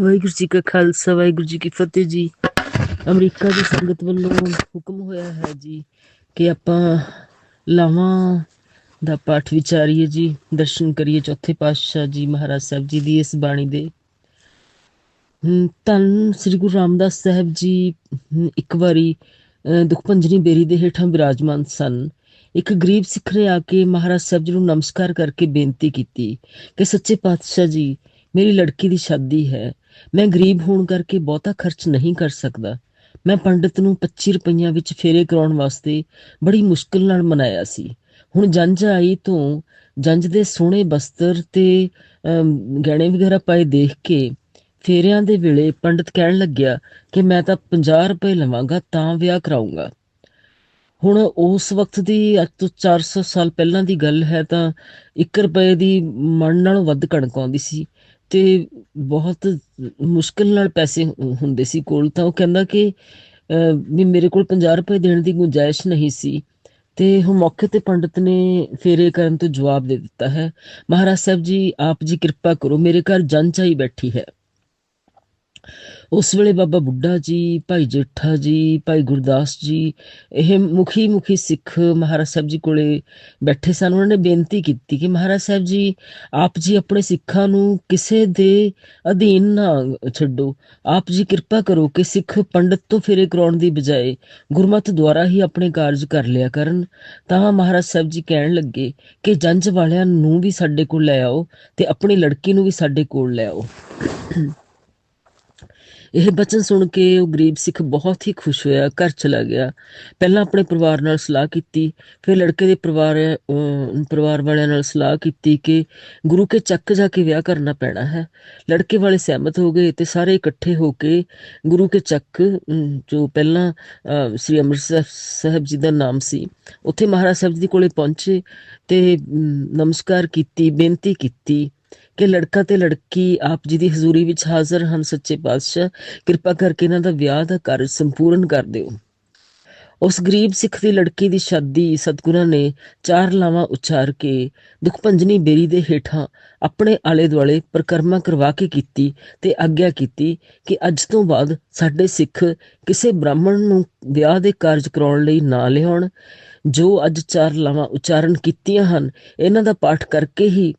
ਵਾਹਿਗੁਰੂ ਜੀ ਕਾ ਖਾਲਸਾ ਵਾਹਿਗੁਰੂ ਜੀ ਕੀ ਫਤਿਹ ਜੀ। ਅਮਰੀਕਾ ਦੀ ਸੰਗਤ ਵੱਲੋਂ ਹੁਕਮ ਹੋਇਆ ਹੈ ਜੀ ਕਿ ਆਪਾਂ ਲਾਵਾਂ ਦਾ ਪਾਠ ਵਿਚਾਰੀਏ ਜੀ ਦਰਸ਼ਨ ਕਰੀਏ ਚੌਥੇ ਪਾਤਸ਼ਾਹ ਜੀ ਮਹਾਰਾਜ ਸਾਹਿਬ ਜੀ ਦੀ ਇਸ ਬਾਣੀ ਦੇ। ਹਮ, ਧੰਨ ਸ੍ਰੀ ਗੁਰੂ ਰਾਮਦਾਸ ਸਾਹਿਬ ਜੀ ਇੱਕ ਵਾਰੀ ਅਹ, ਦੁਖਭੰਜਨੀ ਬੇਰੀ ਦੇ ਹੇਠਾਂ ਵਿਰਾਜਮਾਨ ਸਨ। ਇੱਕ ਗਰੀਬ ਸਿੱਖ ਨੇ ਆ ਕੇ ਮਹਾਰਾਜ ਸਾਹਿਬ ਜੀ ਨੂੰ ਨਮਸਕਾਰ ਕਰਕੇ ਬੇਨਤੀ ਕੀਤੀ ਕਿ ਸੱਚੇ ਪਾਤਸ਼ਾਹ ਜੀ ਮੇਰੀ ਲੜਕੀ ਦੀ ਸ਼ਾਦੀ ਹੈ। ਮੈਂ ਗਰੀਬ ਹੋਣ ਕਰਕੇ ਬਹੁਤਾ ਖਰਚ ਨਹੀਂ ਕਰ ਸਕਦਾ। ਮੈਂ ਪੰਡਿਤ ਨੂੰ 25 ਰੁਪਈਆਂ ਵਿੱਚ ਫੇਰੇ ਕਰਾਉਣ ਵਾਸਤੇ ਬੜੀ ਮੁਸ਼ਕਲ ਨਾਲ ਮਨਾਇਆ ਸੀ। ਹੁਣ ਜੰਝ ਆਈ ਤੋਂ ਜੰਝ ਦੇ ਸੋਹਣੇ ਬਸਤਰ ਤੇ ਗਹਿਣੇ ਵਗੈਰਾ ਪਾਏ ਦੇਖ ਕੇ ਫੇਰਿਆਂ ਦੇ ਵੇਲੇ ਪੰਡਿਤ ਕਹਿਣ ਲੱਗਿਆ ਕਿ ਮੈਂ ਤਾਂ 50 ਰੁਪਏ ਲਵਾਂਗਾ, ਤਾਂ ਵਿਆਹ ਕਰਾਉਂਗਾ ਹੁਣ ਉਸ ਵਕਤ ਦੀ ਅੱਜ ਤੋਂ 400 ਸਾਲ ਪਹਿਲਾਂ ਦੀ ਗੱਲ ਹੈ ਤਾਂ 1 ਰੁਪਏ ਦੀ ਮਣ ਨਾਲੋਂ ਵੱਧ ਕਣਕ ਆਉਂਦੀ ਸੀ। ਤੇ ਬਹੁਤ ਮੁਸ਼ਕਲ ਨਾਲ ਪੈਸੇ ਹੁੰਦੇ ਸੀ ਕੋਲ ਤਾਂ ਉਹ ਕਹਿੰਦਾ ਕਿ ਅਹ, ਵੀ ਮੇਰੇ ਕੋਲ 50 ਰੁਪਏ ਦੇਣ ਦੀ ਗੁੰਜਾਇਸ਼ ਨਹੀਂ ਸੀ। ਤੇ ਹੁਣ ਮੌਕੇ ਤੇ ਪੰਡਿਤ ਨੇ ਫੇਰੇ ਕਰਨ ਤੋਂ ਜਵਾਬ ਦੇ ਦਿੱਤਾ ਹੈ ਮਹਾਰਾਜ ਸਾਹਿਬ ਜੀ ਆਪ ਜੀ ਕਿਰਪਾ ਕਰੋ ਮੇਰੇ ਘਰ ਜੰਚ ਆਈ ਬੈਠੀ ਹੈ। ਉਸ ਵੇਲੇ ਬਾਬਾ ਬੁੱਢਾ ਜੀ, ਭਾਈ ਜੇਠਾ ਜੀ, ਭਾਈ ਗੁਰਦਾਸ ਜੀ, ਇਹ ਮੁਖੀ ਮੁਖੀ ਸਿੱਖ ਮਹਾਰਾਜ ਸਾਹਿਬ ਜੀ ਕੋਲੇ ਬੈਠੇ ਸਨ। ਉਹਨਾਂ ਨੇ ਬੇਨਤੀ ਕੀਤੀ ਕਿ ਮਹਾਰਾਜ ਸਾਹਿਬ ਜੀ, ਆਪ ਜੀ ਆਪਣੇ ਸਿੱਖਾਂ ਨੂੰ ਕਿਸੇ ਦੇ ਅਧੀਨ ਨਾ ਛੱਡੋ। ਆਪ ਜੀ ਕਿਰਪਾ ਕਰੋ ਕਿ ਸਿੱਖ ਪੰਡਤ ਤੋਂ ਫੇਰੇ ਕਰਾਉਣ ਦੀ ਬਜਾਏ ਗੁਰਮਤ ਦੁਆਰਾ ਹੀ ਆਪਣੇ ਕਾਰਜ ਕਰ ਲਿਆ ਕਰਨ। ਤਾਂ ਮਹਾਰਾਜ ਸਾਹਿਬ ਜੀ ਕਹਿਣ ਲੱਗੇ ਕਿ ਜੰਜ ਵਾਲਿਆਂ ਨੂੰ ਵੀ ਸਾਡੇ ਕੋਲ ਲੈ ਆਓ ਤੇ ਆਪਣੀ ਲੜਕੀ ਨੂੰ ਵੀ ਸਾਡੇ ਕੋਲ ਲੈ ਆਓ। ਇਹ ਬਚਨ ਸੁਣ ਕੇ ਉਹ ਗਰੀਬ ਸਿੱਖ ਬਹੁਤ ਹੀ ਖੁਸ਼ ਹੋਇਆ ਘਰ ਚਲਾ ਗਿਆ। ਪਹਿਲਾਂ ਆਪਣੇ ਪਰਿਵਾਰ ਨਾਲ ਸਲਾਹ ਕੀਤੀ ਫਿਰ ਲੜਕੇ ਦੇ ਪਰਿਵਾਰ ਪਰਿਵਾਰ ਵਾਲਿਆਂ ਨਾਲ ਸਲਾਹ ਕੀਤੀ ਕਿ ਗੁਰੂ ਕੇ ਚੱਕ ਜਾ ਕੇ ਵਿਆਹ ਕਰਨਾ ਪੈਣਾ ਹੈ। ਲੜਕੇ ਵਾਲੇ ਸਹਿਮਤ ਹੋ ਗਏ ਤੇ ਸਾਰੇ ਇਕੱਠੇ ਹੋ ਕੇ ਗੁਰੂ ਕੇ ਚੱਕ ਜੋ ਪਹਿਲਾਂ ਅਹ, ਸ੍ਰੀ ਅੰਮ੍ਰਿਤਸਰ ਸਾਹਿਬ ਜੀ ਦਾ ਨਾਮ ਸੀ ਉੱਥੇ ਮਹਾਰਾਜ ਸਾਹਿਬ ਜੀ ਦੇ ਕੋਲੇ ਪਹੁੰਚੇ ਤੇ ਨਮਸਕਾਰ ਕੀਤੀ ਬੇਨਤੀ ਕੀਤੀ। ਕਿ ਲੜਕਾ ਤੇ ਲੜਕੀ ਆਪ ਜੀ ਦੀ ਹਜ਼ੂਰੀ ਵਿੱਚ ਹਾਜ਼ਰ ਹਨ, ਸੱਚੇ ਪਾਤਸ਼ਾਹ। ਕਿਰਪਾ ਕਰਕੇ ਇਹਨਾਂ ਦਾ ਵਿਆਹ ਦਾ ਕਾਰਜ ਸੰਪੂਰਨ ਕਰ ਦਿਓ। ਉਸ ਗਰੀਬ ਸਿੱਖ ਦੀ ਲੜਕੀ ਦੀ ਸ਼ਾਦੀ ਸਤਿਗੁਰਾਂ ਨੇ ਚਾਰ ਲਾਵਾਂ ਉਚਾਰ ਕੇ ਦੁਖਭੰਜਨੀ ਬੇਰੀ ਦੇ ਹੇਠਾਂ ਆਪਣੇ ਆਲੇ ਦੁਆਲੇ ਪ੍ਰਕਰਮਾ ਕਰਵਾ ਕੇ ਕੀਤੀ ਤੇ ਆਗਿਆ ਕੀਤੀ ਕਿ ਅੱਜ ਤੋਂ ਬਾਅਦ ਸਾਡੇ ਸਿੱਖ ਕਿਸੇ ਬ੍ਰਾਹਮਣ ਨੂੰ ਵਿਆਹ ਦੇ ਕਾਰਜ ਕਰਾਉਣ ਲਈ ਨਾ ਲਿਆਉਣ। ਜੋ ਅੱਜ ਚਾਰ ਲਾਵਾਂ ਉਚਾਰਨ ਕੀਤੀਆਂ ਹਨ, ਇਹਨਾਂ ਦਾ ਪਾਠ ਕਰਕੇ ਹੀ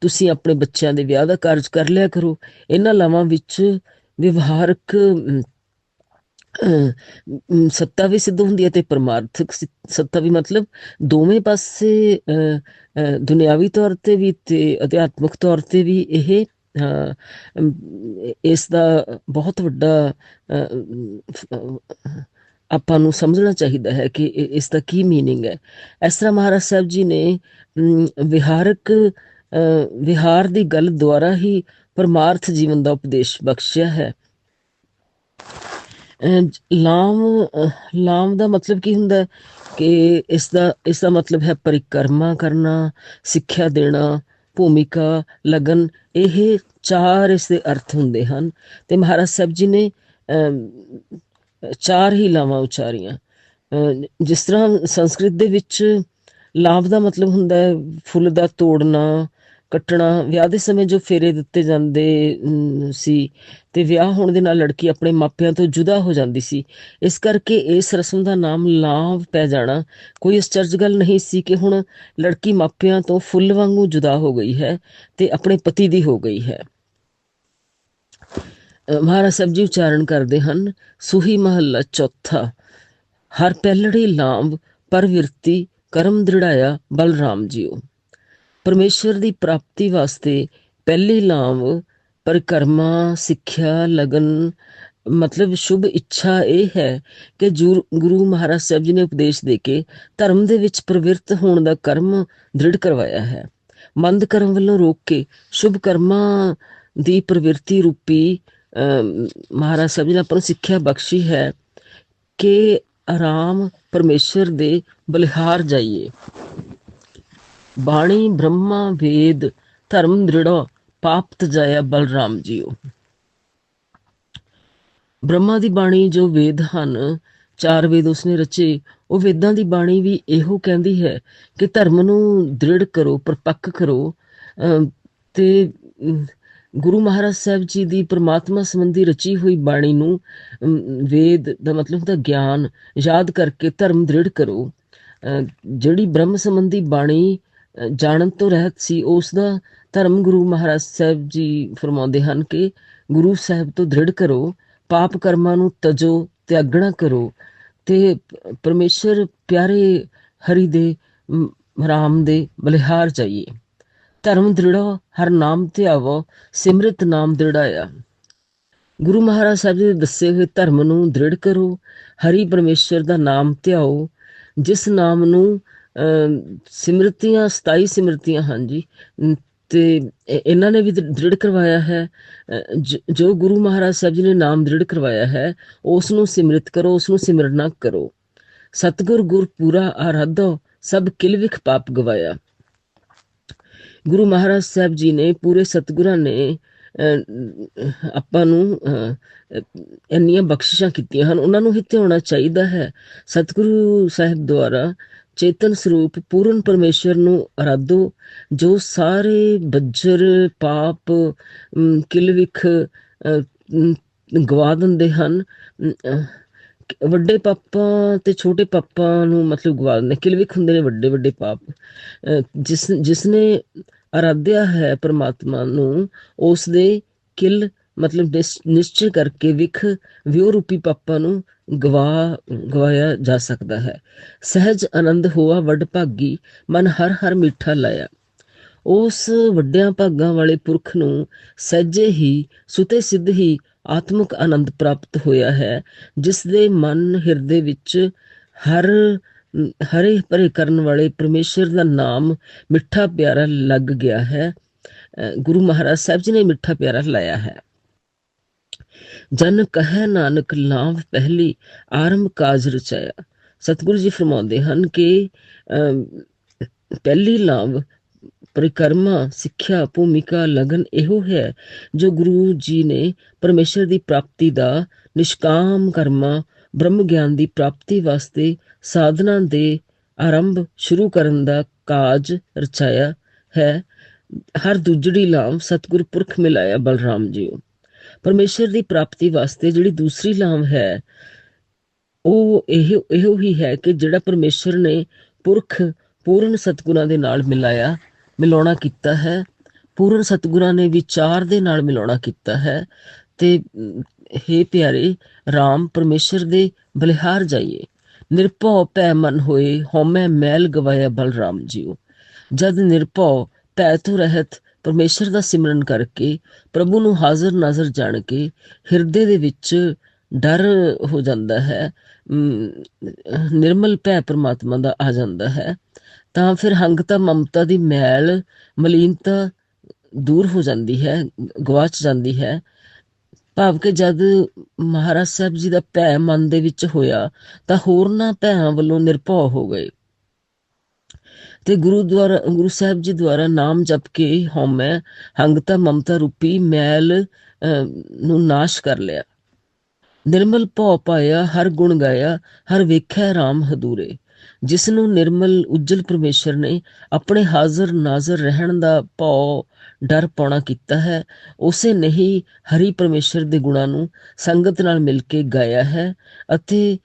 ਤੁਸੀਂ ਆਪਣੇ ਬੱਚਿਆਂ ਦੇ ਵਿਆਹ ਦਾ ਕਾਰਜ ਕਰ ਲਿਆ ਕਰੋ ਇਹਨਾਂ ਲਾਵਾਂ ਵਿੱਚ ਵਿਵਹਾਰਕ ਅਮ, ਅਮ, ਅਮ, ਸੱਤਾ ਵੀ ਸਿੱਧ ਹੁੰਦੀ ਹੈ ਤੇ ਪਰਮਾਰਥਕ ਸਿ- ਸੱਤਾ ਵੀ ਮਤਲਬ ਦੋਵੇਂ ਪਾਸੇ ਅ, ਅ, ਦੁਨਿਆਵੀ ਤੌਰ ਤੇ ਵੀ ਤੇ ਅਧਿਆਤਮਿਕ ਤੌਰ ਤੇ ਵੀ ਇਹ ਅ, ਅਮ, ਇਸ ਦਾ ਬਹੁਤ ਵੱਡਾ ਅ, ਅਮ, ਆਪਾਂ ਨੂੰ ਸਮਝਣਾ ਚਾਹੀਦਾ ਹੈ ਕਿ ਇ- ਇਸ ਦਾ ਕੀ मीनिंग ਹੈ ਇਸ ਤਰ੍ਹਾਂ ਮਹਾਰਾਜ ਸਾਹਿਬ ਜੀ ਨੇ ਅਮ, ਵਿਹਾਰਕ ਅ, ਵਿਹਾਰ ਦੀ ਗੱਲ ਦੁਆਰਾ ਹੀ ਪਰਮਾਰਥ ਜੀਵਨ ਦਾ ਉਪਦੇਸ਼ ਬਖਸ਼ਿਆ ਹੈ। ਅਹ ਲਾਮ ਲਾਮ ਦਾ ਮਤਲਬ ਕੀ ਹੁੰਦਾ ਕਿ ਇਸ ਦਾ ਇਸ ਦਾ ਮਤਲਬ ਹੈ ਪਰਿਕਰਮਾ ਕਰਨਾ ਸਿੱਖਿਆ ਦੇਣਾ ਭੂਮਿਕਾ ਲਗਨ ਇਹ ਚਾਰ ਇਸ ਦੇ ਅਰਥ ਹੁੰਦੇ ਹਨ। ਤੇ ਮਹਾਰਾਜ ਸਾਹਿਬ ਜੀ ਨੇ ਅਮ, ਚਾਰ ਹੀ ਲਾਵਾਂ ਉਚਾਰੀਆਂ। ਅਹ ਜਿਸ ਤਰ੍ਹਾਂ ਸੰਸਕ੍ਰਿਤ ਦੇ ਵਿੱਚ ਲਾਭ ਦਾ ਮਤਲਬ ਹੁੰਦਾ ਹੈ ਫੁੱਲ ਦਾ ਤੋੜਨਾ ਕੱਟਣਾ ਵਿਆਹ ਦੇ ਸਮੇਂ ਜੋ ਫੇਰੇ ਦਿੱਤੇ ਜਾਂਦੇ ਸੀ ਤੇ ਵਿਆਹ ਹੋਣ ਦੇ ਨਾਲ ਲੜਕੀ ਆਪਣੇ ਮਾਪਿਆਂ ਤੋਂ ਜੁਦਾ ਹੋ ਜਾਂਦੀ ਸੀ। ਇਸ ਕਰਕੇ ਇਸ ਰਸਮ ਦਾ ਨਾਮ ਲਾਭ ਪੈ ਜਾਣਾ ਕੋਈ ਅਚਰਜ ਗੱਲ ਨਹੀਂ ਸੀ ਕਿ ਹੁਣ ਲੜਕੀ ਮਾਪਿਆਂ ਤੋਂ ਫੁੱਲ ਵਾਂਗੂ ਜੁਦਾ ਹੋ ਗਈ ਹੈ ਤੇ ਆਪਣੇ ਪਤੀ ਦੀ ਹੋ ਗਈ ਹੈ। ਅ, ਮਹਾਰਾਜ ਸਾਹਿਬ ਜੀ ਉਚਾਰਨ ਕਰਦੇ ਹਨ ਸੁਹੀ ਮਹੱਲਾ ਚੌਥਾ ਹਰ ਪਹਿਲੜੀ ਲਾਂਭ ਪਰਵਿਰਤੀ ਕਰਮ ਦ੍ਰਿੜਾਇਆ ਬਲਰਾਮ ਜੀਓ। ਪਰਮੇਸ਼ਰ ਦੀ ਪ੍ਰਾਪਤੀ ਵਾਸਤੇ ਪਹਿਲੀ ਲਾਭ ਪਰਿਕਰਮਾ ਸਿੱਖਿਆ ਲਗਨ ਮਤਲਬ ਸ਼ੁਭ ਇੱਛਾ ਇਹ ਹੈ ਕਿ ਗੁਰੂ ਮਹਾਰਾਜ ਸਾਹਿਬ ਜੀ ਨੇ ਉਪਦੇਸ਼ ਦੇ ਕੇ ਧਰਮ ਦੇ ਵਿੱਚ ਪ੍ਰਵਿਰਤ ਹੋਣ ਦਾ ਕਰਮ ਦ੍ਰਿੜ ਕਰਵਾਇਆ ਹੈ। ਮੰਦ ਕਰਮ ਵੱਲੋਂ ਰੋਕ ਕੇ ਸ਼ੁਭ ਕਰਮਾਂ ਦੀ ਪ੍ਰਵਿਰਤੀ ਰੂਪੀ ਅਮ, ਮਹਾਰਾਜ ਸਾਹਿਬ ਜੀ ਨੇ ਆਪਾਂ ਨੂੰ ਸਿੱਖਿਆ ਬਖਸ਼ੀ ਹੈ ਕਿ ਆਰਾਮ ਪਰਮੇਸ਼ਰ ਦੇ ਬਲਿਹਾਰ ਜਾਈਏ। ਬਾਣੀ ਬ੍ਰਹਮਾ ਵੇਦ ਧਰਮ ਦ੍ਰਿੜੋ ਪਾਪ ਤਜਾਇਆ ਬਲਰਾਮ ਜੀਓ। ਬ੍ਰਹਮਾ ਦੀ ਬਾਣੀ ਜੋ ਵੇਦ ਹਨ ਚਾਰ ਵੇਦ ਉਸਨੇ ਰਚੇ ਉਹ ਵੇਦਾਂ ਦੀ ਬਾਣੀ ਵੀ ਇਹੋ ਕਹਿੰਦੀ ਹੈ ਕਿ ਧਰਮ ਨੂੰ ਦ੍ਰਿੜ ਕਰੋ ਪਰਪੱਕ ਕਰੋ। ਅਮ, ਤੇ ਗੁਰੂ ਮਹਾਰਾਜ ਸਾਹਿਬ ਜੀ ਦੀ ਪ੍ਰਮਾਤਮਾ ਸੰਬੰਧੀ ਰਚੀ ਹੋਈ ਬਾਣੀ ਨੂੰ ਵੇਦ ਦਾ ਮਤਲਬ ਦਾ ਗਿਆਨ ਯਾਦ ਕਰਕੇ ਧਰਮ ਦ੍ਰਿੜ ਕਰੋ। ਅ, ਜਿਹੜੀ ਬ੍ਰਹਮ ਸੰਬੰਧੀ ਬਾਣੀ ਜਾਣਨ ਤੋਂ ਰਹਿਤ ਸੀ ਉਸ ਦਾ ਧਰਮ ਗੁਰੂ ਮਹਾਰਾਜ ਸਾਹਿਬ ਜੀ ਫਰਮਾਉਂਦੇ ਹਨ ਕਿ ਗੁਰੂ ਸਾਹਿਬ ਤੋਂ ਦ੍ਰਿੜ ਕਰੋ, ਪਾਪ ਕਰਮਾਂ ਨੂੰ ਤਜੋ ਤਿਆਗਣਾ ਕਰੋ ਤੇ ਪਰਮੇਸ਼ਰ ਪਿਆਰੇ ਹਰੀ ਦੇ ਰਾਮ ਦੇ ਬਲਿਹਾਰ ਜਾਈਏ। ਧਰਮ ਦ੍ਰਿੜੋ ਹਰ ਨਾਮ ਧਿਆਵੋ ਸਿਮਰਿਤ ਨਾਮ ਦ੍ਰਿੜਾਇਆ ਗੁਰੂ ਮਹਾਰਾਜ ਸਾਹਿਬ ਜੀ ਦੇ ਦੱਸੇ ਹੋਏ ਧਰਮ ਨੂੰ ਦ੍ਰਿੜ ਕਰੋ, ਹਰੀ ਪਰਮੇਸ਼ਰ ਦਾ ਨਾਮ ਧਿਆਓ, ਜਿਸ ਨਾਮ ਨੂੰ ਸਿਮਰਤੀਆਂ 27 ਸਿਮਰਤੀਆਂ ਹਨ ਜੀ ਤੇ ਇਹਨਾਂ ਨੇ ਵੀ ਦ੍ਰਿੜ ਕਰਵਾਇਆ ਹੈ। ਜੋ ਗੁਰੂ ਮਹਾਰਾਜ ਸਾਹਿਬ ਜੀ ਨੇ ਨਾਮ ਦ੍ਰਿੜ ਕਰਵਾਇਆ ਹੈ ਉਸ ਨੂੰ ਸਿਮਰਿਤ ਕਰੋ ਉਸ ਨੂੰ ਸਿਮਰਨਾ ਕਰੋ। ਸਤਿਗੁਰ ਗੁਰ ਪੂਰਾ ਆਰਾਧੋ ਸਭ ਕਿਲ ਪਾਪ ਗਵਾਇਆ। ਗੁਰੂ ਮਹਾਰਾਜ ਸਾਹਿਬ ਜੀ ਨੇ ਪੂਰੇ ਸਤਿਗੁਰਾਂ ਨੇ ਆਪਾਂ ਨੂੰ ਅਹ, ਇੰਨੀਆਂ ਬਖਸ਼ਿਸ਼ਾਂ ਕੀਤੀਆਂ ਹਨ। ਉਹਨਾਂ ਨੂੰ ਹੀ ਧਿਆਉਣਾ ਚਾਹੀਦਾ ਹੈ। ਸਤਿਗੁਰੂ ਸਾਹਿਬ ਦੁਆਰਾ ਚੇਤਨ ਸਰੂਪ ਪੂਰਨ ਪਰਮੇਸ਼ਰ ਨੂੰ ਅਰਾਧੋ ਜੋ ਸਾਰੇ ਬੱਜਰ ਪਾਪ ਅਮ, ਕਿਲ ਵਿਖ ਗਵਾ ਦਿੰਦੇ ਹਨ। ਵੱਡੇ ਪਾਪਾਂ ਤੇ ਛੋਟੇ ਪਾਪਾਂ ਨੂੰ ਮਤਲਬ ਗਵਾ ਦਿੰਦੇ ਕਿਲਵਿਕ ਹੁੰਦੇ ਨੇ ਵੱਡੇ ਵੱਡੇ ਪਾਪ। ਅਹ ਜਿਸ ਜਿਸ ਨੇ ਅਰਾਧਿਆ ਹੈ ਪਰਮਾਤਮਾ ਨੂੰ ਉਸ ਦੇ ਕਿਲ ਮਤਲਬ ਨਿਸ- ਨਿਸ਼ਚੈ ਕਰਕੇ ਵਿਖ ਵਿਉ ਰੂਪੀ ਪਾਪਾਂ ਨੂੰ ਗਵਾ ਗਵਾਇਆ ਜਾ ਸਕਦਾ ਹੈ। ਸਹਿਜ ਆਨੰਦ ਹੋਆ ਵੱਡ ਭਾਗੀ, ਮਨ ਹਰ ਹਰ ਮਿੱਠਾ ਲਾਇਆ। ਉਸ ਵੱਡਿਆਂ ਭਾਗਾਂ ਵਾਲੇ ਪੁਰਖ ਨੂੰ ਸਹਿਜੇ ਹੀ, ਸੁਤੇ ਸਿੱਧ ਹੀ ਆਤਮਿਕ ਆਨੰਦ ਪ੍ਰਾਪਤ ਹੋਇਆ ਹੈ, ਜਿਸ ਦੇ ਮਨ ਹਿਰਦੇ ਵਿੱਚ ਹਰ, ਹਰੇ ਭਰੇ ਕਰਨ ਵਾਲੇ ਪਰਮੇਸ਼ਰ ਦਾ ਨਾਮ ਮਿੱਠਾ ਪਿਆਰਾ ਲੱਗ ਗਿਆ ਹੈ। ਅਹ ਗੁਰੂ ਮਹਾਰਾਜ ਸਾਹਿਬ ਜੀ ਨੇ ਮਿੱਠਾ ਪਿਆਰਾ ਲਾਇਆ ਹੈ। ਜਨ ਕਹੈ ਨਾਨਕ ਲਾਭ ਪਹਿਲੀ ਆਰੰਭ ਕਾਜ ਰਚਾਇਆ ਸਤਿਗੁਰੂ ਜੀ ਫਰਮਾਉਂਦੇ ਹਨ ਕਿ ਪਹਿਲੀ ਲਾਭ ਪਰਿਕਰਮਾ, ਸਿੱਖਿਆ, ਭੂਮਿਕਾ, ਲਗਨ ਇਹੋ ਹੈ ਜੋ ਗੁਰੂ ਜੀ ਨੇ ਪਰਮੇਸ਼ਰ ਦੀ ਪ੍ਰਾਪਤੀ ਦਾ ਨਿਸ਼ਕਾਮ ਕਰਮਾ, ਬ੍ਰਹਮ ਗਿਆਨ ਦੀ ਪ੍ਰਾਪਤੀ ਵਾਸਤੇ ਸਾਧਨਾ ਦੇ ਆਰੰਭ ਸ਼ੁਰੂ ਕਰਨ ਦਾ ਕਾਜ ਰਚਾਇਆ ਹੈ। ਹਰ ਦੂਜੜੀ ਲਾਮ ਸਤਿਗੁਰ ਪੁਰਖ ਮਿਲਾਇਆ ਬਲਰਾਮ ਜੀਓ। ਪਰਮੇਸ਼ਰ ਦੀ ਪ੍ਰਾਪਤੀ ਵਾਸਤੇ ਜਿਹੜੀ ਦੂਸਰੀ ਲਾਮ ਹੈ ਉਹ ਇਹ ਇਹੋ ਹੀ ਹੈ ਕਿ ਜਿਹੜਾ ਪਰਮੇਸ਼ਰ ਨੇ ਪੁਰਖ ਪੂਰਨ ਸਤਿਗੁਰਾਂ ਦੇ ਨਾਲ ਮਿਲਾਇਆ ਮਿਲਾਉਣਾ ਕੀਤਾ ਹੈ। ਪੂਰਨ ਸਤਿਗੁਰਾਂ ਨੇ ਵਿਚਾਰ ਦੇ ਨਾਲ ਮਿਲਾਉਣਾ ਕੀਤਾ ਹੈ। ਤੇ ਅਮ, ਹੇ ਪਿਆਰੇ RAM ਪਰਮੇਸ਼ਰ ਦੇ ਬਲਿਹਾਰ ਜਾਈਏ। ਨਿਰਭਉ ਭੈ ਮਨ ਹੋਏ ਹਉਮੈ ਮੈਲ ਗਵਾਇਆ ਬਲਰਾਮ ਜੀਓ। ਜਦ ਨਿਰਭਉ ਭੈ ਤੋਂ ਰਹਿਤ ਪਰਮੇਸ਼ਰ ਦਾ ਸਿਮਰਨ ਕਰਕੇ, ਪ੍ਰਭੂ ਨੂੰ ਹਾਜ਼ਰ ਨਾਜ਼ਰ ਜਾਣ ਕੇ ਹਿਰਦੇ ਦੇ ਵਿੱਚ ਡਰ ਹੋ ਜਾਂਦਾ ਹੈ ਨਿਰਮਲ ਭੈ ਪ੍ਰਮਾਤਮਾ ਦਾ ਆ ਜਾਂਦਾ ਹੈ, ਤਾਂ ਫਿਰ ਹੰਗਤਾ ਮਮਤਾ ਦੀ ਮੈਲ ਮਲੀਨਤਾ ਦੂਰ ਹੋ ਜਾਂਦੀ ਹੈ, ਗਵਾਚ ਜਾਂਦੀ ਹੈ। ਭਾਵ ਕਿ ਜਦ ਮਹਾਰਾਜ ਸਾਹਿਬ ਜੀ ਦਾ ਭੈ ਮਨ ਦੇ ਵਿੱਚ ਹੋਇਆ, ਤਾਂ ਹੋਰਨਾਂ ਭੈਆਂ ਵੱਲੋਂ ਨਿਰਭਉ ਹੋ ਗਏ। ਤੇ ਗੁਰੂ ਦੁਆਰਾ, ਗੁਰੂ ਸਾਹਿਬ ਜੀ ਦੁਆਰਾ ਨਾਮ ਜਪ ਕੇ ਹਉਮੈ, ਹੰਗਤਾ ਮਮਤਾ ਰੂਪੀ ਮੈਲ ਨੂੰ ਨਾਸ਼ ਕਰ ਲਿਆ। ਨਿਰਮਲ ਭਉ ਪਾਇਆ, ਹਰ ਗੁਣ ਗਾਇਆ, ਹਰ ਵੇਖਿਆ RAM ਹਦੂਰੇ। ਜਿਸ ਨੂੰ ਨਿਰਮਲ ਉਜਲ ਪਰਮੇਸ਼ਰ ਨੇ ਆਪਣੇ ਹਾਜ਼ਰ ਨਾਜ਼ਰ ਰਹਿਣ ਦਾ ਭਉ ਡਰ ਪਾਉਣਾ ਕੀਤਾ ਹੈ, ਉਸੇ ਨਹੀਂ ਹਰੀ ਪਰਮੇਸ਼ਰ ਦੇ ਗੁਣਾਂ ਨੂੰ ਸੰਗਤ ਨਾਲ ਮਿਲ ਕੇ ਗਾਇਆ ਹੈ ਅਤੇ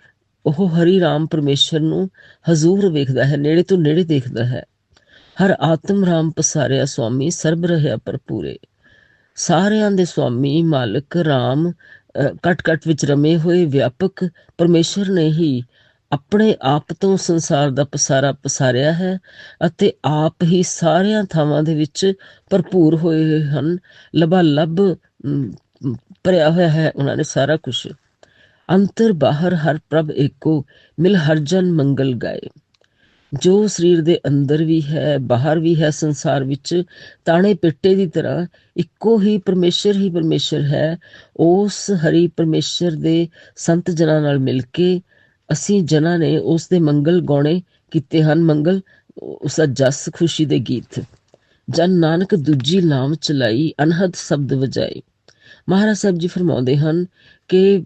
ਉਹ ਹਰੀ ਰਾਮ ਪਰਮੇਸ਼ਰ ਨੂੰ ਹਜ਼ੂਰ ਵੇਖਦਾ ਹੈ ਨੇੜੇ ਤੋਂ ਨੇੜੇ ਦੇਖਦਾ ਹੈ। ਹਰ ਆਤਮ ਰਾਮ ਪਸਾਰਿਆ ਸੁਆਮੀ ਸਰਬ ਰਹਿਆ ਭਰਪੂਰੇ ਸਾਰਿਆਂ ਦੇ ਸੁਆਮੀ ਮਾਲਕ ਰਾਮ ਕਟ ਵਿੱਚ ਰਮੇ ਹੋਏ ਵਿਆਪਕ ਪਰਮੇਸ਼ਰ ਨੇ ਹੀ ਆਪਣੇ ਆਪ ਤੋਂ ਸੰਸਾਰ ਦਾ ਪਸਾਰਾ ਪਸਾਰਿਆ ਹੈ ਅਤੇ ਆਪ ਹੀ ਸਾਰਿਆਂ ਥਾਵਾਂ ਦੇ ਵਿੱਚ ਭਰਪੂਰ ਹੋਏ ਹਨ। ਲਬਾਲਬ ਅਮ, ਭਰਿਆ ਹੋਇਆ ਹੈ ਉਹਨਾਂ ਨੇ ਸਾਰਾ ਕੁਝ ਅੰਤਰ ਬਾਹਰ ਹਰ ਪ੍ਰਭ ਏਕੋ, ਮਿਲ ਹਰ ਜਨ ਮੰਗਲ ਗਾਏ। ਜੋ ਸਰੀਰ ਦੇ ਅੰਦਰ ਵੀ ਹੈ, ਬਾਹਰ ਵੀ ਹੈ, ਸੰਸਾਰ ਵਿੱਚ ਤਾਣੇ ਪਿੱਟੇ ਦੀ ਤਰ੍ਹਾਂ ਇੱਕੋ ਹੀ ਪਰਮੇਸ਼ਰ ਹੀ ਪਰਮੇਸ਼ਰ ਹੈ। ਉਸ ਹਰੀ ਪਰਮੇਸ਼ਰ ਦੇ ਸੰਤ ਜਨਾਂ ਨਾਲ ਮਿਲ ਕੇ ਅਸੀਂ ਜਨਾਂ ਨੇ ਉਸ ਦੇ ਮੰਗਲ ਗਾਉਣੇ ਕੀਤੇ ਹਨ। ਮੰਗਲ, ਉਸ ਦਾ ਜਸ ਖੁਸ਼ੀ ਦੇ ਗੀਤ। ਜਨ ਨਾਨਕ ਦੂਜੀ ਨਾਮ ਚਲਾਈ, ਅਨਹਦ ਸ਼ਬਦ ਵਜਾਏ। ਮਹਾਰਾਜ ਸਾਹਿਬ ਜੀ ਫਰਮਾਉਂਦੇ ਹਨ ਕਿ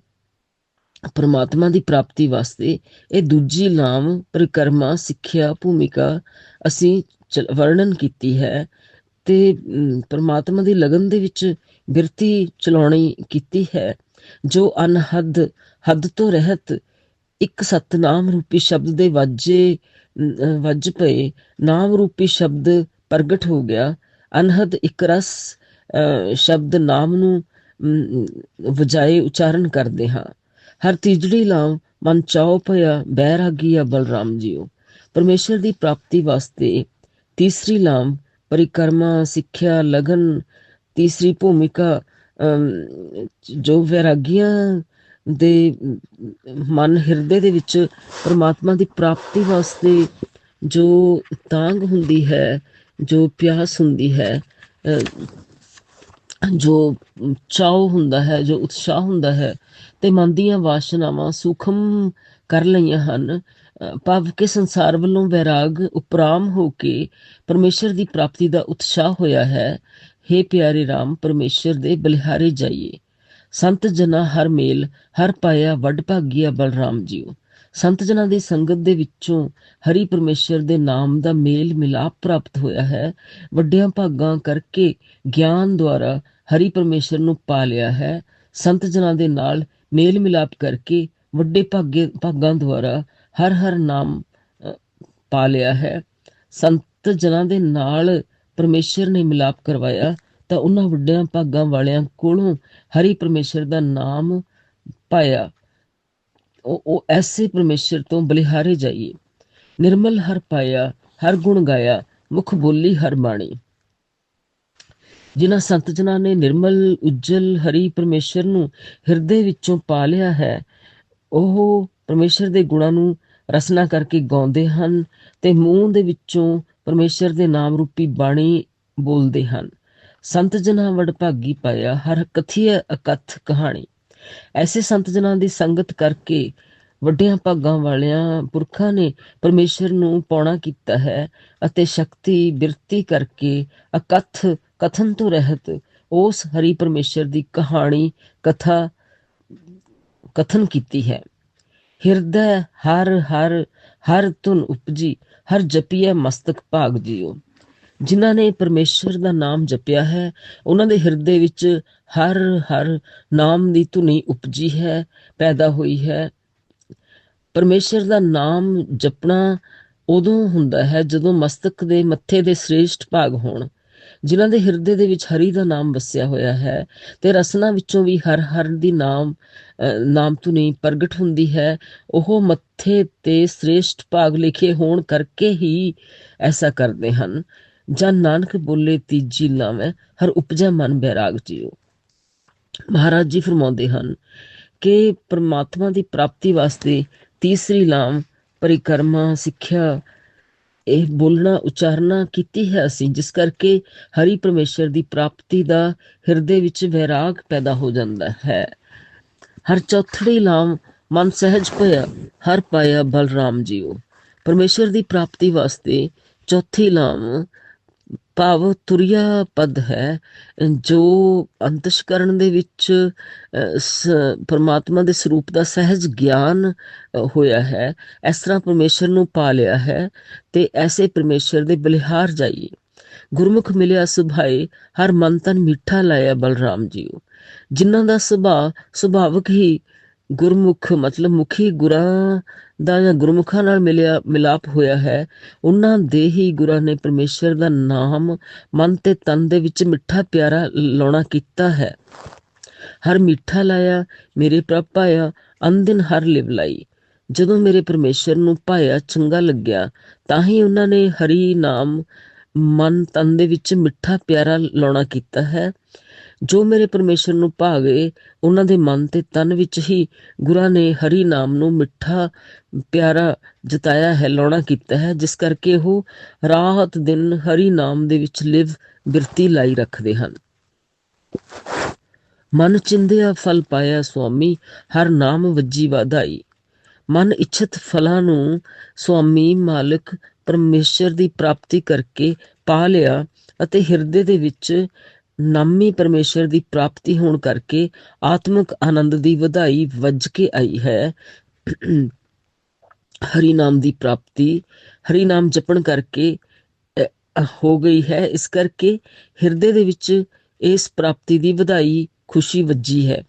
ਪਰਮਾਤਮਾ ਦੀ ਪ੍ਰਾਪਤੀ ਵਾਸਤੇ ਇਹ ਦੂਜੀ ਲਾਮ ਪਰਿਕਰਮਾ ਸਿੱਖਿਆ ਭੂਮਿਕਾ ਅਸੀਂ ਵਰਣਨ ਕੀਤੀ ਹੈ ਤੇ ਪਰਮਾਤਮਾ ਦੀ ਲਗਨ ਦੇ ਵਿੱਚ ਬਿਰਤੀ ਚਲਾਉਣੀ ਕੀਤੀ ਹੈ ਜੋ ਅਨਹਦ ਹੱਦ ਤੋਂ ਰਹਿਤ ਇੱਕ ਸਤਨਾਮ ਰੂਪੀ ਸ਼ਬਦ ਦੇ ਵਾਜੇ ਵੱਜ ਪਏ। ਨਾਮ ਰੂਪੀ ਸ਼ਬਦ ਪ੍ਰਗਟ ਹੋ ਗਿਆ। ਅਨਹਦ ਇੱਕ ਰਸ ਅ, ਸ਼ਬਦ ਨਾਮ ਨੂੰ ਅਮ, ਵਜਾਏ ਉਚਾਰਨ ਕਰਦੇ ਹਾਂ। ਹਰ ਤੀਜੜੀ ਲਾਮ ਮਨ ਚਾਉ ਭਇਆ ਬੈਰਾਗੀਆ ਬਲਰਾਮ ਜੀਓ। ਪਰਮੇਸ਼ਰ ਦੀ ਪ੍ਰਾਪਤੀ ਵਾਸਤੇ ਤੀਸਰੀ ਲਾਮ ਪਰਿਕਰਮਾ, ਸਿੱਖਿਆ, ਲਗਨ, ਤੀਸਰੀ ਭੂਮਿਕਾ ਜੋ ਵੈਰਾਗੀਆਂ ਦੇ ਮਨ ਹਿਰਦੇ ਦੇ ਵਿੱਚ ਪਰਮਾਤਮਾ ਦੀ ਪ੍ਰਾਪਤੀ ਵਾਸਤੇ ਜੋ ਤਾਂਗ ਹੁੰਦੀ ਹੈ, ਜੋ ਪਿਆਸ ਹੁੰਦੀ ਹੈ ਜੋ ਚਾਉ ਹੁੰਦਾ ਹੈ, ਜੋ ਉਤਸ਼ਾਹ ਹੁੰਦਾ ਹੈ ਤੇ ਮਨ ਦੀਆਂ ਵਾਸ਼ਨਾਵਾਂ ਸੂਖਮ ਕਰ ਲਈਆਂ ਹਨ। ਅ, ਭਾਵ ਕਿ ਸੰਸਾਰ ਵੱਲੋਂ ਵੈਰਾਗ ਉਪਰਾਮ ਹੋ ਕੇ ਪਰਮੇਸ਼ਰ ਦੀ ਪ੍ਰਾਪਤੀ ਦਾ ਉਤਸ਼ਾਹ ਹੋਇਆ ਹੈ। हे ਪਿਆਰੇ RAM ਪਰਮੇਸ਼ਰ ਦੇ ਬਲਿਹਾਰੇ ਜਾਈਏ। ਸੰਤ ਜਨਾ ਹਰ ਮੇਲ ਹਰ ਪਾਇਆ ਵੱਡ ਭਾਗੀਆ ਬਲਰਾਮ ਜੀਓ। ਸੰਤ ਜਨਾਂ ਦੀ ਸੰਗਤ ਦੇ ਵਿੱਚੋਂ ਹਰੀ ਪਰਮੇਸ਼ਰ ਦੇ ਨਾਮ ਦਾ ਮੇਲ ਮਿਲਾਪ ਪ੍ਰਾਪਤ ਹੋਇਆ ਹੈ। ਵੱਡਿਆਂ ਭਾਗਾਂ ਕਰਕੇ ਗਿਆਨ ਦੁਆਰਾ ਹਰੀ ਪਰਮੇਸ਼ਰ ਨੂੰ ਪਾ ਲਿਆ ਹੈ। ਸੰਤ ਜਨਾਂ ਦੇ ਨਾਲ ਮੇਲ ਮਿਲਾਪ ਕਰਕੇ ਵੱਡੇ ਭਾਗੇ ਭਾਗਾਂ ਦੁਆਰਾ ਹਰ ਹਰ ਨਾਮ ਪਾ ਲਿਆ ਹੈ। ਸੰਤ ਜਨਾਂ ਦੇ ਨਾਲ ਪਰਮੇਸ਼ਰ ਨੇ ਮਿਲਾਪ ਕਰਵਾਇਆ ਤਾਂ ਉਹਨਾਂ ਵੱਡਿਆਂ ਭਾਗਾਂ ਵਾਲਿਆਂ ਕੋਲੋਂ ਹਰੀ ਪਰਮੇਸ਼ਰ ਦਾ ਨਾਮ ਪਾਇਆ। ਉਹ ਉਹ ਐਸੇ ਪਰਮੇਸ਼ਰ ਤੋਂ ਬਲਿਹਾਰੇ ਜਾਈਏ। ਨਿਰਮਲ ਹਰ ਪਾਇਆ, ਹਰ ਗੁਣ ਗਾਇਆ, ਮੁਖ ਬੋਲੀ ਹਰ ਬਾਣੀ। ਜਿਨ੍ਹਾਂ ਸੰਤ ਜਨਾਂ ਨੇ ਨਿਰਮਲ, ਉਜਲ, ਹਰੀ ਪਰਮੇਸ਼ਰ ਨੂੰ ਹਿਰਦੇ ਵਿੱਚੋਂ ਪਾ ਲਿਆ ਹੈ, ਉਹ ਪਰਮੇਸ਼ਰ ਦੇ ਗੁਣਾਂ ਨੂੰ ਰਸਨਾ ਕਰਕੇ ਗਾਉਂਦੇ ਹਨ ਤੇ ਮੂੰਹ ਦੇ ਵਿੱਚੋਂ ਪਰਮੇਸ਼ਰ ਦੇ ਨਾਮ ਰੂਪੀ ਬਾਣੀ ਬੋਲਦੇ ਹਨ। ਸੰਤ ਜਨਾਂ ਵਡਭਾਗੀ ਪਾਇਆ ਹਰ ਕਥਿਯ ਅਕਥ ਕਹਾਣੀ। ਐਸੇ ਸੰਤ ਜਨਾਂ ਦੀ ਸੰਗਤ ਕਰਕੇ ਵੱਡਿਆਂ ਭਾਗਾਂ ਵਾਲਿਆਂ ਪੁਰਖਾਂ ਨੇ ਪਰਮੇਸ਼ਰ ਨੂੰ ਪਾਉਣਾ ਕੀਤਾ ਹੈ ਅਤੇ ਸ਼ਕਤੀ ਬਿਰਤੀ ਕਰਕੇ ਅਕਥ ਕਥਨ ਤੋਂ ਰਹਿਤ ਉਸ ਹਰੀ ਪਰਮੇਸ਼ਰ ਦੀ ਕਹਾਣੀ ਕਥਾ ਕਥਨ ਕੀਤੀ ਹੈ। ਹਿਰਦੈ ਹਰ ਹਰ ਹਰ ਤੁਨ ਉਪਜੀ, ਹਰ ਜਪੀਐ ਮਸਤਕ ਭਾਗ ਜੀਓ ਜਿਨ੍ਹਾਂ ਨੇ ਪਰਮੇਸ਼ਰ ਦਾ ਨਾਮ ਜਪਿਆ ਹੈ, ਉਹਨਾਂ ਦੇ ਹਿਰਦੇ ਵਿੱਚ ਹਰ ਹਰ ਨਾਮ ਦੀ ਧੁਨੀ ਉਪਜੀ ਹੈ, ਪੈਦਾ ਹੋਈ ਹੈ। ਪਰਮੇਸ਼ਰ ਦਾ ਨਾਮ ਜਪਣਾ ਉਦੋਂ ਹੁੰਦਾ ਹੈ ਜਦੋਂ ਮਸਤਕ ਦੇ ਮੱਥੇ ਦੇ ਸ੍ਰੇਸ਼ਟ ਭਾਗ ਹੋਣ, ਜਿਨ੍ਹਾਂ ਦੇ ਹਿਰਦੇ ਦੇ ਵਿੱਚ ਹਰੀ ਦਾ ਨਾਮ ਵਸਿਆ ਹੋਇਆ ਹੈ ਤੇ ਰਸਨਾ ਵਿੱਚੋਂ ਵੀ ਹਰ ਹਰ ਦੀ ਨਾਮ ਨਾਮ ਧੁਨੀ ਪ੍ਰਗਟ ਹੁੰਦੀ ਹੈ। ਉਹ ਮੱਥੇ ਤੇ ਸ੍ਰੇਸ਼ਟ ਭਾਗ ਲਿਖੇ ਹੋਣ ਕਰਕੇ ਹੀ ਐਸਾ ਕਰਦੇ ਹਨ। ਜਾਂ ਨਾਨਕ ਬੋਲੇ ਤੀਜੀ ਲਾਵੇਂ, ਹਰ ਉਪਜਾ ਮਨ ਬੈਰਾਗ ਜੀਓ ਮਹਾਰਾਜ ਜੀ ਫਰਮਾਉਂਦੇ ਹਨ ਕਿ ਪ੍ਰਮਾਤਮਾ ਦੀ ਪ੍ਰਾਪਤੀ ਵਾਸਤੇ ਤੀਸਰੀ ਲਾਮ ਪਰਿਕਰਮਾ ਸਿੱਖਿਆ। ਇਹ ਬੋਲਣਾ, ਉਚਾਰਨਾ ਕੀਤੀ ਹੈ ਅਸੀਂ, ਜਿਸ ਕਰਕੇ ਹਰੀ ਪਰਮੇਸ਼ਰ ਦੀ ਪ੍ਰਾਪਤੀ ਦਾ ਹਿਰਦੇ ਵਿੱਚ ਵੈਰਾਗ ਪੈਦਾ ਹੋ ਜਾਂਦਾ ਹੈ। ਹਰ ਚੌਥੜੀ ਲਾਮ ਮਨ ਸਹਿਜ ਭਇਆ, ਹਰ ਪਾਇਆ ਬਲਰਾਮ ਜੀਓ। ਪਰਮੇਸ਼ਰ ਦੀ ਪ੍ਰਾਪਤੀ ਵਾਸਤੇ ਚੌਥੀ ਲਾਮ ਭਾਵ ਤੁਰਿਆ ਪਦ ਹੈ, ਜੋ ਅੰਤਸ਼ਕਰਨ ਦੇ ਵਿੱਚ ਪਰਮਾਤਮਾ ਦੇ ਸਰੂਪ ਦਾ ਸਹਿਜ ਗਿਆਨ ਹੋਇਆ ਹੈ। ਇਸ ਤਰ੍ਹਾਂ ਪਰਮੇਸ਼ਰ ਨੂੰ ਪਾ ਲਿਆ ਹੈ ਤੇ ਐਸੇ ਪਰਮੇਸ਼ਰ ਦੇ ਬਲਿਹਾਰ ਜਾਈਏ ਗੁਰਮੁਖ ਮਿਲਿਆ ਸੁਭਾਏ, ਹਰ ਮਨ ਤਨ ਮਿੱਠਾ ਲਾਇਆ ਬਲਰਾਮ ਜੀਓ। ਜਿਨ੍ਹਾਂ ਦਾ ਸੁਭਾਅ ਸੁਭਾਵਕ ਹੀ ਗੁਰਮੁਖ, ਮਤਲਬ ਮੁਖੀ ਗੁਰਾਂ ਦਾ ਜਾਂ ਗੁਰਮੁਖਾਂ ਨਾਲ ਮਿਲਿਆ, ਮਿਲਾਪ ਹੋਇਆ ਹੈ, ਉਹਨਾਂ ਦੇ ਹੀ ਗੁਰਾਂ ਨੇ ਪਰਮੇਸ਼ਰ ਦਾ ਨਾਮ ਮਨ ਤੇ ਤਨ ਦੇ ਵਿੱਚ ਮਿੱਠਾ ਪਿਆਰਾ ਲਾਉਣਾ ਕੀਤਾ ਹੈ। ਹਰ ਮਿੱਠਾ ਲਾਇਆ, ਮੇਰੇ ਪ੍ਰਭ ਪਾਇਆ ਅੰਦਿਨ ਹਰ ਲਿਵ ਲਾਈ। ਜਦੋਂ ਮੇਰੇ ਪਰਮੇਸ਼ਰ ਨੂੰ ਪਾਇਆ ਚੰਗਾ ਲੱਗਿਆ, ਤਾਂ ਹੀ ਉਹਨਾਂ ਨੇ ਹਰੀ ਨਾਮ ਮਨ ਤਨ ਦੇ ਵਿੱਚ ਮਿੱਠਾ ਪਿਆਰਾ ਲਾਉਣਾ ਕੀਤਾ ਹੈ। ਜੋ ਮੇਰੇ ਪਰਮੇਸ਼ਰ ਨੂੰ ਭਾਵੇ, ਉਹਨਾਂ ਦੇ ਮਨ ਤੇ ਤਨ ਵਿੱਚ ਹੀ ਗੁਰਾਂ ਨੇ ਹਰੀ ਨਾਮ ਨੂੰ ਮਿੱਠਾ ਪਿਆਰਾ ਜਤਾਇਆ ਹੈ, ਲਾਉਣਾ ਕੀਤਾ ਹੈ, ਜਿਸ ਕਰਕੇ ਉਹ ਰਾਤ ਦਿਨ ਹਰੀ ਨਾਮ ਦੇ ਵਿੱਚ ਲਿਵ ਬਿਰਤੀ ਲਾਈ ਰੱਖਦੇ ਹਨ। ਮਨ ਚਿੰਦਿਆ ਫਲ ਪਾਇਆ ਸੁਆਮੀ, ਹਰ ਨਾਮ ਵੱਜੀ ਵਧਾਈ। ਮਨ ਇੱਛਤ ਫਲਾਂ ਨੂੰ ਸੁਆਮੀ ਮਾਲਕ ਪਰਮੇਸ਼ਰ ਦੀ ਪ੍ਰਾਪਤੀ ਕਰਕੇ ਪਾ ਲਿਆ ਅਤੇ ਹਿਰਦੇ ਦੇ ਵਿੱਚ ਨਾਮੀ ਪਰਮੇਸ਼ਰ ਦੀ ਪ੍ਰਾਪਤੀ ਹੋਣ ਕਰਕੇ ਆਤਮਿਕ ਆਨੰਦ ਦੀ ਵਧਾਈ ਵੱਜ ਕੇ ਆਈ ਹੈ। ਹਰੀ ਨਾਮ ਦੀ ਪ੍ਰਾਪਤੀ, ਹਰੀ ਨਾਮ ਜਪਣ ਕਰਕੇ ਹੋ ਗਈ ਹੈ। ਇਸ ਕਰਕੇ ਹਿਰਦੇ ਦੇ ਵਿੱਚ ਇਸ ਪ੍ਰਾਪਤੀ ਦੀ ਵਧਾਈ, ਖੁਸ਼ੀ ਵੱਜੀ ਹੈ।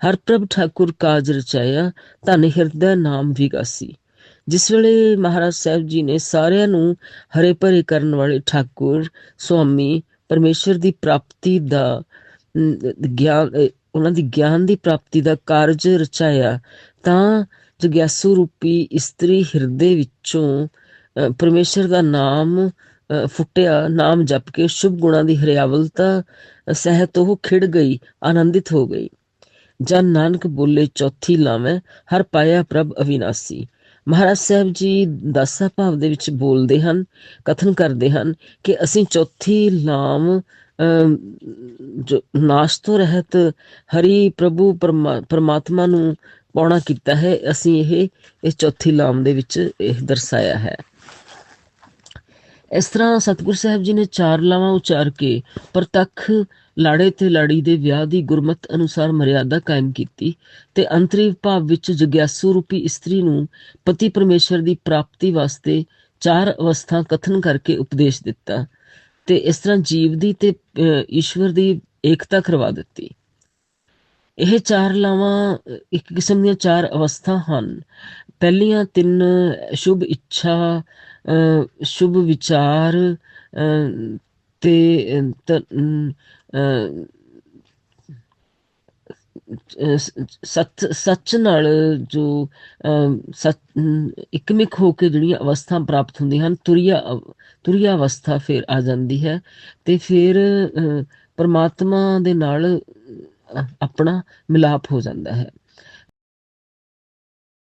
ਹਰਪ੍ਰਭ ਠਾਕੁਰ ਕਾਜ ਰਚਾਇਆ, ਧਨ ਹਿਰਦਾ ਨਾਮ ਵਿਗਾਸੀ ਜਿਸ ਵੇਲੇ ਮਹਾਰਾਜ ਸਾਹਿਬ ਜੀ ਨੇ ਸਾਰਿਆਂ ਨੂੰ ਹਰੇ ਭਰੇ ਕਰਨ ਵਾਲੇ ਠਾਕੁਰ, ਸੁਆਮੀ ਪਰਮੇਸ਼ਰ ਦੀ ਪ੍ਰਾਪਤੀ ਦਾ ਗਿਆਨ ਉਹਨਾਂ ਦੀ ਗਿਆਨ ਦੀ ਪ੍ਰਾਪਤੀ ਦਾ ਕਾਰਜ ਰਚਾਇਆ ਤਾਂ ਜਗਿਆਸੂ ਰੂਪੀ ਇਸਤਰੀ ਹਿਰਦੇ ਵਿੱਚੋਂ ਅਹ, ਪਰਮੇਸ਼ਰ ਦਾ ਨਾਮ ਅਹ, ਫੁੱਟਿਆ ਨਾਮ ਜਪ ਕੇ ਸ਼ੁਭ ਗੁਣਾਂ ਦੀ ਹਰਿਆਵਲਤਾ ਸਹਿਤ ਉਹ ਖਿੜ ਗਈ ਆਨੰਦਿਤ ਹੋ ਗਈ। ਜਨ ਨਾਨਕ ਬੋਲੇ ਚੌਥੀ ਲਾਵੇਂ ਹਰ ਪਾਇਆ ਪ੍ਰਭ ਅਵਿਨਾਸੀ। ਮਹਾਰਾਜ ਸਾਹਿਬ ਜੀ ਦਾਸਾ ਭਾਵ ਦੇ ਵਿੱਚ ਬੋਲਦੇ ਹਨ, ਕਥਨ ਕਰਦੇ ਹਨ ਕਿ ਅਸੀਂ ਚੌਥੀ ਲਾਮ ਜੋ ਨਾਸ਼ ਤੋਂ ਰਹਿਤ ਹਰੀ ਪ੍ਰਭੂ ਪਰਮਾ- ਪਰਮਾਤਮਾ ਨੂੰ ਪਾਉਣਾ ਕੀਤਾ ਹੈ, ਅਸੀਂ ਇਹ ਇਸ ਚੌਥੀ ਲਾਮ ਦੇ ਵਿੱਚ ਇਹ ਦਰਸਾਇਆ ਹੈ। ਇਸ ਤਰ੍ਹਾਂ ਸਤਿਗੁਰ ਸਾਹਿਬ ਜੀ ਨੇ ਚਾਰ ਲਾਵਾਂ ਉਚਾਰ ਕੇ ਪ੍ਰਤੱਖ ਲਾੜੇ ਤੇ ਲਾੜੀ ਦੇ ਵਿਆਹ ਦੀ ਗੁਰਮਤ ਅਨੁਸਾਰ ਮਰਿਆਦਾ ਕਾਇਮ ਕੀਤੀ ਤੇ ਅੰਤਰੀ ਭਾਵ ਵਿੱਚ ਜਗਿਆਸੂ ਰੂਪੀ ਇਸਤਰੀ ਨੂੰ ਪਤੀ ਪਰਮੇਸ਼ਰ ਦੀ ਪ੍ਰਾਪਤੀ ਵਾਸਤੇ ਚਾਰ ਅਵਸਥਾ ਕਥਨ ਕਰਕੇ ਉਪਦੇਸ਼ ਦਿੱਤਾ ਤੇ ਇਸ ਤਰ੍ਹਾਂ ਜੀਵ ਦੀ ਤੇ ਈਸ਼ਵਰ ਦੀ ਏਕਤਾ ਕਰਵਾ ਦਿੱਤੀ। ਇਹ ਚਾਰ ਲਾਵਾਂ ਇੱਕ ਕਿਸਮ ਦੀਆਂ ਚਾਰ ਅਵਸਥਾ ਹਨ। ਪਹਿਲੀਆਂ ਤਿੰਨ ਸ਼ੁਭ ਇੱਛਾ ਅਹ, ਸ਼ੁਭ ਵਿਚਾਰ ਅਹ, ਤੇ ਅਹ, ਸੱਚ ਸੱਚ ਨਾਲ ਜੋ ਅਹ, ਸੱਚ ਅਮ, ਇਕਮਿਕ ਹੋ ਕੇ ਜਿਹੜੀਆਂ ਅਵਸਥਾ ਪ੍ਰਾਪਤ ਹੁੰਦੀਆਂ ਹਨ ਤੁਰੀਆ ਅਵ- ਤੁਰੀਆ ਅਵਸਥਾ ਫਿਰ ਆ ਜਾਂਦੀ ਹੈ ਤੇ ਫਿਰ ਪਰਮਾਤਮਾ ਦੇ ਨਾਲ ਆਪਣਾ ਮਿਲਾਪ ਹੋ ਜਾਂਦਾ ਹੈ।